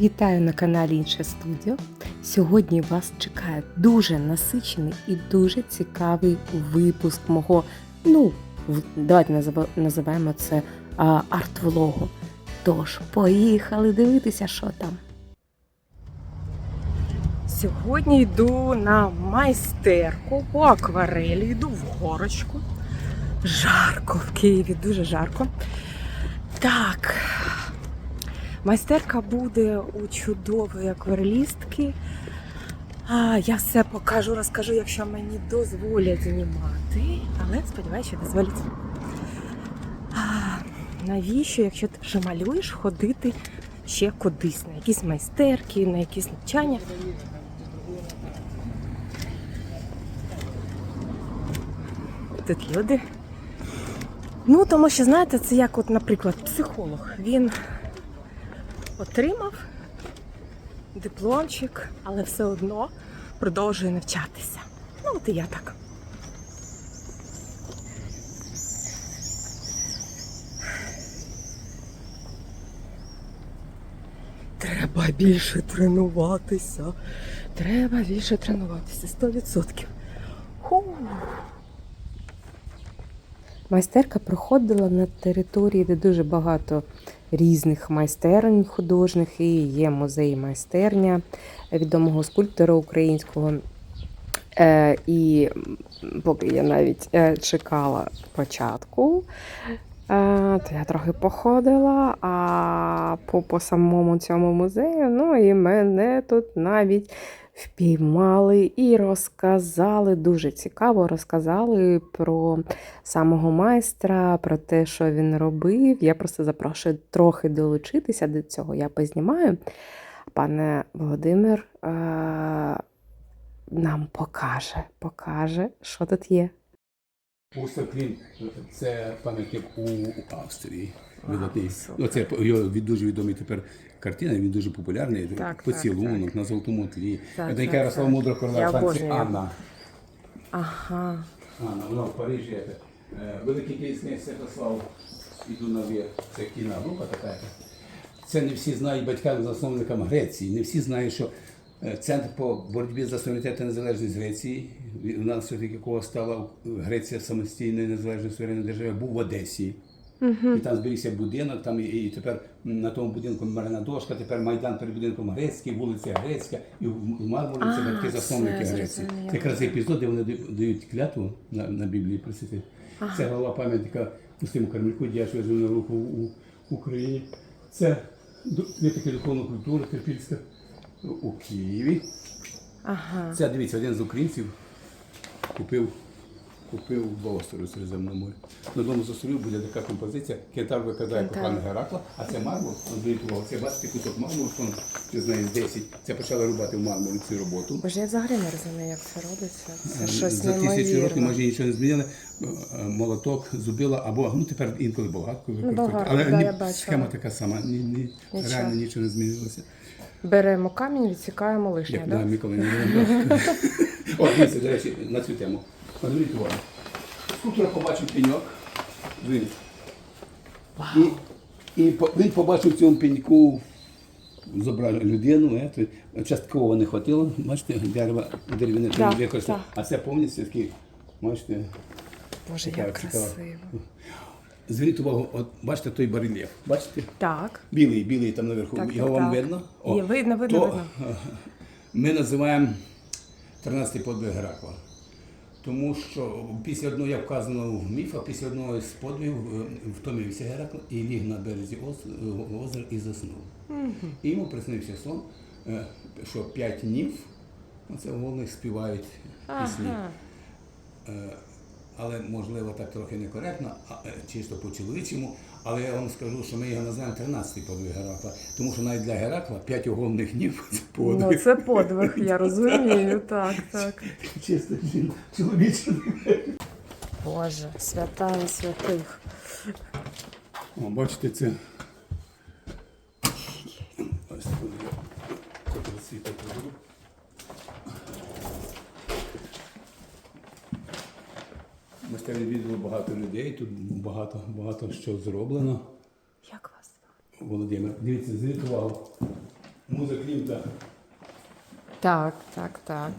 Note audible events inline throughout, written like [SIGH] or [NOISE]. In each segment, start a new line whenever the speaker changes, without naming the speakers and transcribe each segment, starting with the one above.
Вітаю на каналі Інше Студіо. Сьогодні вас чекає дуже насичений і дуже цікавий випуск мого, ну, давайте називаємо це арт-влогу. Тож, поїхали дивитися, що там. Сьогодні йду на майстерку по акварелі, йду в горочку. Жарко в Києві, дуже жарко. Так, Майстерка буде у чудової акварелістки. А, я все покажу, розкажу, якщо мені дозволять знімати. Але сподіваюся, що дозволять. А, навіщо, якщо ти вже малюєш, ходити ще кудись, на якісь майстерки, на якісь навчання? Тут люди. Ну, тому що, знаєте, це як, от, наприклад, психолог. Він отримав дипломчик, але все одно продовжує навчатися. Ну, от і я так. Треба більше тренуватися. Треба більше тренуватися. 100%. Ху. Майстерка проходила на території, де дуже багато різних майстерень художніх і є музей майстерня відомого скульптора українського. Е, і поки я навіть е, чекала початку, е, то я трохи походила, а по, по самому цьому музею, і мене тут навіть впіймали і розказали дуже цікаво, розказали про самого майстра, про те, що він робив. Я просто запрошую трохи долучитися до цього. Я познімаю. Пане Володимир е- нам покаже, покаже, що тут є.
Клін це пам'ятник у Австрії. Видатний.
супер.
Ну, це його від- дуже відомий тепер картина, він дуже популярний.
так,
Поцілунок на золотому тлі.
Так,
Це
так, так.
Мудра
Я
королева Франції. Анна.
Ага.
Анна, вона в Парижі. Е, Великий київський Святослав іду на. Це кіна група така. Це не всі знають батькам засновникам Греції. Не всі знають, що е, центр по боротьбі за суверенітет і незалежність Греції, внаслідок якого стала Греція самостійною незалежною суверенною державою, був в Одесі. І там зберігся будинок, там і, і тепер на тому будинку меморіальна дошка, тепер Майдан перед будинком Грецький, вулиця Грецька, і в Мармурі це батьки засновники Греції. Це якраз епізод, де вони дають- клятву на, на Біблії просити. Це голова пам'ятника Устиму Кармельку, діяч визвольного руху у Україні. Це витоки духовної культури Терпільська у Києві.
Ага.
Це дивіться, один з українців купив, купив в острові Середземному. На одному з островів буде така композиція, кентавр викрадає
Кентавр.
коханого Геракла, а це мармур, зверніть увагу, це бачите кусок мармуру, що ти знаєш 10. Це почали рубати в мармурі цю роботу.
Боже, я взагалі не розумію, як це робиться. Це
Е,
щось
За тисячу років може нічого не змінили. Е, Молоток, зубила або ну тепер інколи болгарку використовують. Але
да,
ні,
я бачила.
схема така сама. Ні, ні,
Нічого.
реально нічого не змінилося.
Беремо камінь, відсікаємо лишнє,
Як
да?
да, Микола не [LAUGHS] От, дивіться, до речі, на цю тему. Подивіть увагу. Скульптор побачив пеньок. Він. І, і по- він побачив в цьому пеньку зображення людину, ето, частково не хватило, бачите, дерева деревини
Да,
не використав.
да.
А це повністю такий, бачите,
Боже,
Така
як
цікава.
красиво.
зверніть увагу, от бачите той барельєф, бачите?
Так.
Білий, білий там наверху,
Так,
його
так,
вам
так.
видно?
Є, видно, видно,
то,
видно.
е, Ми називаємо 13-й подвиг Геракла. Тому що після одного, як вказано в міфах, після одного з подвигів е, втомився Геракл і ліг на березі е, озера і заснув. І йому приснився сон, е, що п'ять німф, оце вони співають пісні.
Ага.
Але можливо так трохи некоректно, а, е, чисто по-чоловічому. Але я вам скажу, що ми його називаємо 13-й подвиг Геракла. Тому що навіть для Геракла п'ять огонних нів це
Ну, це подвиг, я розумію, [LAUGHS] так, так.
Чисто чоловіче.
Боже, свята і святих.
О, бачите, це. Ось тут я тут світло покажу. Майстерні відео багато людей, тут багато, багато що зроблено.
Як вас?
Володимир, дивіться, зверніть увагу. Муза Клімта.
Так, так, так.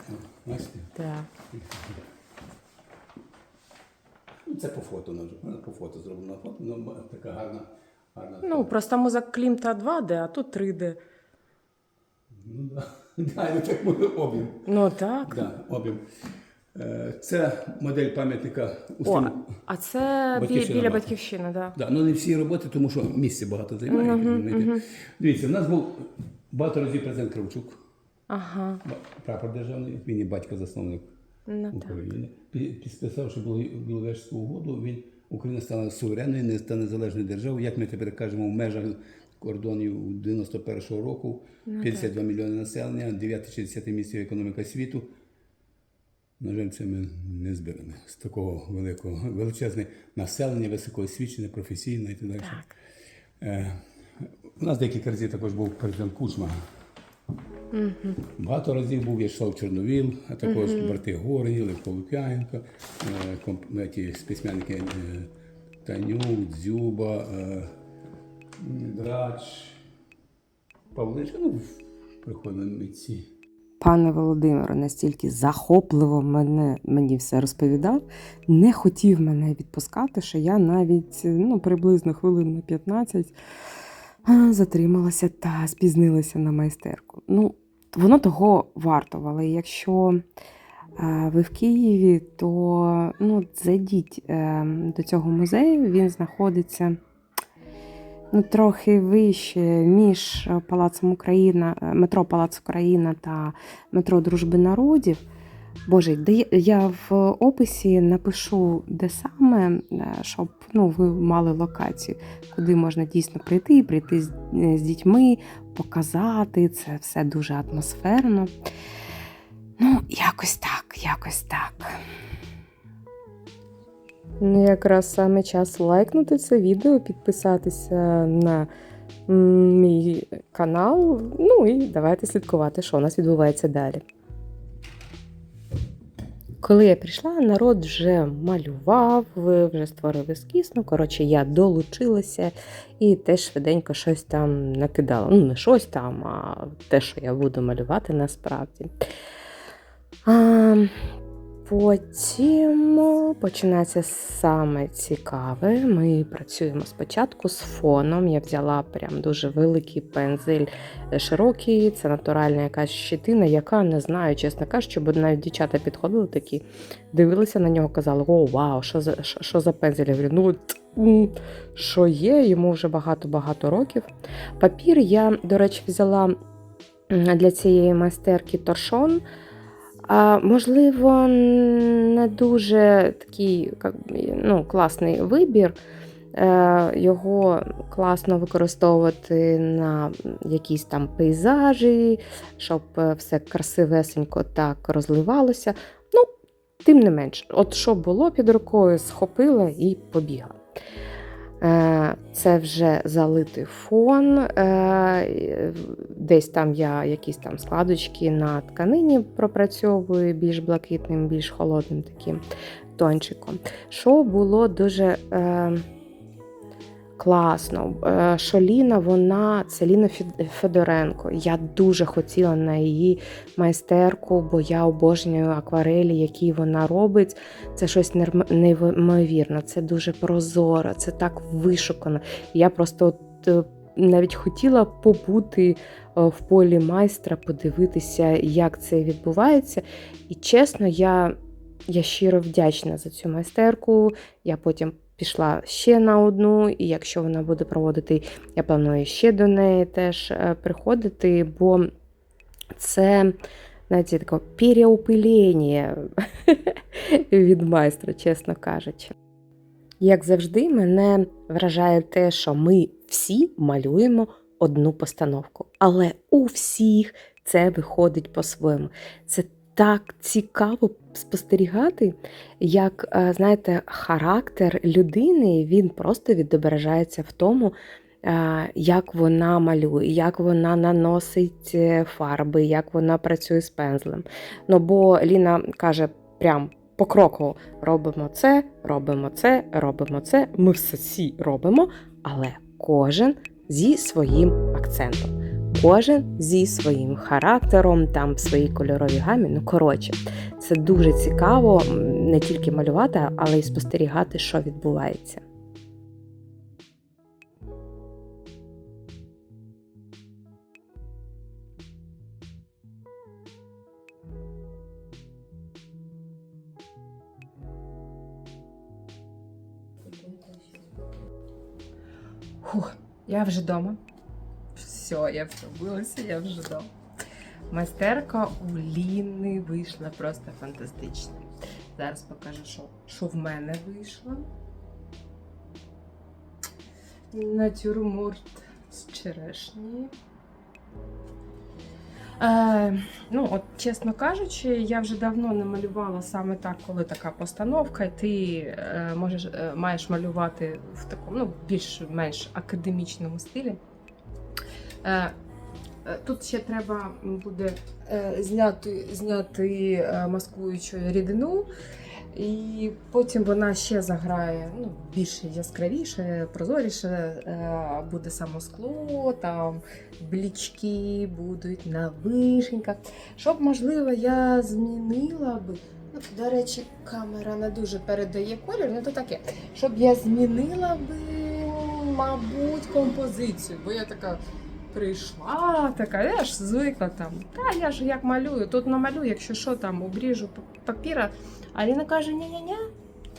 Бачите?
так.
Ну, Це по фото, наж- по фото зроблено фото, ну, така гарна, гарна.
Ну, просто музик Клімта 2D, а тут 3D.
Ну, да. [LAUGHS] Да, ну, так об'єм.
Ну так.
Да, об'єм. Е, Це модель пам'ятника
О, а це
Батьківщина
біля батьківщини, так.
Да, ну не всі роботи, тому що місця багато займає. як ви розумієте. Дивіться, в нас був багато разів президент Кравчук,
Ага.
прапор державний, він є батько-засновник
Ну.
України. Пі- Підписавши Біло- Біловежську угоду, він Україна стала суверенною та незалежною державою. Як ми тепер кажемо, в межах кордонів 91-го року, 52 мільйони населення, 9-60 місце економіка світу. На жаль, це ми не зберемо з такого великого величезне населення, високоосвічене, професійне і так далі.
Так.
Е, у нас декілька разів також був президент Кучма. Багато разів був В'ячеслав Чорновіл, а також брати Горені, Левко Лук'яненко, е, комп- письменники е, Танюк, Дзюба, е, Драч, Павличка, ну, приходили митці.
Пане Володимире настільки захопливо мене, мені все розповідав, не хотів мене відпускати, що я навіть ну, приблизно хвилин на 15 затрималася та спізнилася на майстерку. Ну, воно того вартувало. І якщо ви в Києві, то ну, зайдіть е, до цього музею, він знаходиться трохи вище між е, Палацом Україна, е, метро Палац Україна та метро Дружби народів. Боже, де я- в описі напишу, де саме, е, щоб ну, ви мали локацію, куди можна дійсно прийти, прийти з, з дітьми, показати. Це все дуже атмосферно. Ну, якось так, якось так. Ну, якраз саме час лайкнути це відео, підписатися на мій канал. Ну і давайте слідкувати, що у нас відбувається далі. Коли я прийшла, народ вже малював, вже створив ескіз. Ну, коротше, я долучилася і теж швиденько щось там накидала. Ну, не щось там, а те, що я буду малювати насправді. А, Потім починається саме цікаве. Ми працюємо спочатку з фоном. Я взяла прям дуже великий пензель е, широкий, це натуральна якась щитина, яка не знаю, чесно кажучи, бо навіть дівчата підходили такі, дивилися на нього, казали: О, вау, що за що, що за пензель? Я говорю, ну що є, йому вже багато-багато років. Папір я, до речі, взяла для цієї майстерки торшон. А, можливо, не дуже такий ну, класний вибір. Е, Його класно використовувати на якісь там пейзажі, щоб е, все красивесенько так розливалося. Ну, тим не менш, от що було під рукою, схопила і побігла. Е, Це вже залитий фон. е, Десь там я якісь там складочки на тканині пропрацьовую більш блакитним, більш холодним таким тончиком. Що було дуже е, класно. Е, що Ліна, вона це Ліна Федоренко. Я дуже хотіла на її майстерку, бо я обожнюю акварелі, які вона робить. Це щось неймовірне, це дуже прозоро, це так вишукано. Я просто от, е, навіть хотіла побути е, в полі майстра, подивитися, як це відбувається. І чесно, я, я щиро вдячна за цю майстерку. Я потім пішла ще на одну, і якщо вона буде проводити, я планую ще до неї теж е, приходити, бо це. Знаєте, таке переопилення [LAUGHS] від майстра, чесно кажучи. Як завжди, мене вражає те, що ми всі малюємо одну постановку, але у всіх це виходить по-своєму. Це так цікаво спостерігати, як е, знаєте, характер людини він просто відображається в тому, е, як вона малює, як вона наносить е, фарби, як вона працює з пензлем. Ну бо Ліна каже прям покроково робимо це, робимо це, робимо це. Ми все всі робимо, але кожен зі своїм акцентом.
Кожен зі своїм характером, там в своїй кольоровій гамі. Ну, коротше, це дуже цікаво не тільки малювати, але й спостерігати, що відбувається.
Я вже вдома. Все, я втомилася, я вже вдома. Майстерка у Ліни вийшла просто фантастична. Зараз покажу, що, що в мене вийшло. Натюрморт з черешні. Е, ну, от, чесно кажучи, я вже давно не малювала саме так, коли така постановка, і ти е, можеш, е, маєш малювати в такому ну, більш-менш академічному стилі. Е, е, тут ще треба буде е, зняти, зняти маскуючу рідину, і потім вона ще заграє ну, більш яскравіше, прозоріше, буде само скло, там блічки будуть на вишеньках. Щоб, можливо, я змінила би. Ну, до речі, камера не дуже передає колір, ну то таке. Щоб я змінила би, мабуть, композицію, бо я така. Прийшла така, я ж звикла там. Та я ж як малюю, тут намалюю, якщо що там обріжу папіра. А Ліна каже: ні-ні-ні,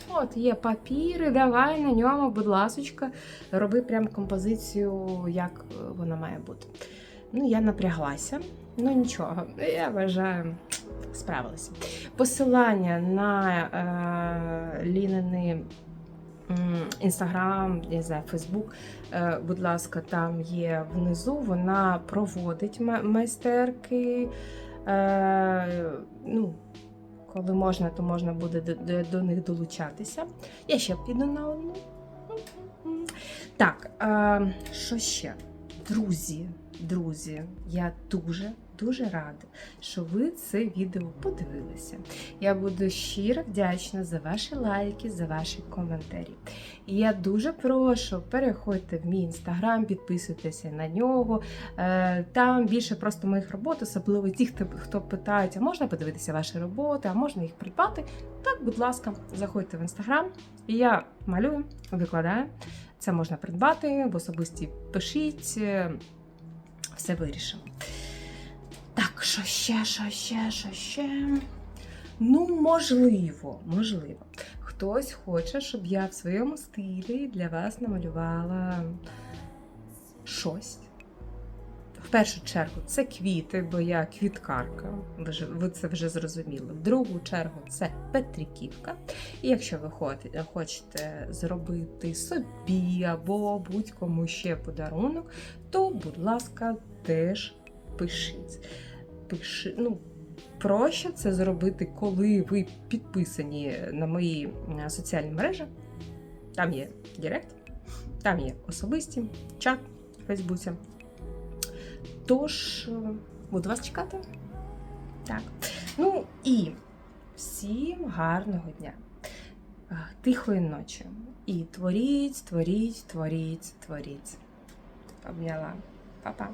от є папіри, давай на ньому, будь ласочка, роби прям композицію, як е, вона має бути. Ну, я напряглася, ну нічого, я вважаю, справилася. Посилання на е, Лінини інстаграм, Фейсбук, е, будь ласка, там є внизу. Вона проводить майстерки. Е, ну, коли можна, то можна буде до них долучатися. Я ще піду на одну. Так, е, що ще? Друзі, друзі, я дуже дуже рада, що ви це відео подивилися. Я буду щиро вдячна за ваші лайки, за ваші коментарі. І я дуже прошу, переходьте в мій інстаграм, підписуйтеся на нього. Е, Там більше просто моїх робот, особливо ті, хто, питають, а можна подивитися ваші роботи, а можна їх придбати. Так, будь ласка, заходьте в інстаграм, і я малюю, викладаю. Це можна придбати, в особисті пишіть, е, все вирішимо. Так, що ще, що ще, що ще? Ну, можливо, можливо. Хтось хоче, щоб я в своєму стилі для вас намалювала щось. В першу чергу це квіти, бо я квіткарка, ви, це вже зрозуміли. В другу чергу це Петриківка. І якщо ви хочете зробити собі або будь-кому ще подарунок, то, будь ласка, теж пишіть. Пиши, ну, проще це зробити, коли ви підписані на мої соціальні мережі. Там є Директ, там є особисті, чат в Фейсбуці. Тож, е, буду вас чекати. Так. Ну і всім гарного дня, е, тихої ночі. І творіть, творіть, творіть, творіть. Обняла. Па-па.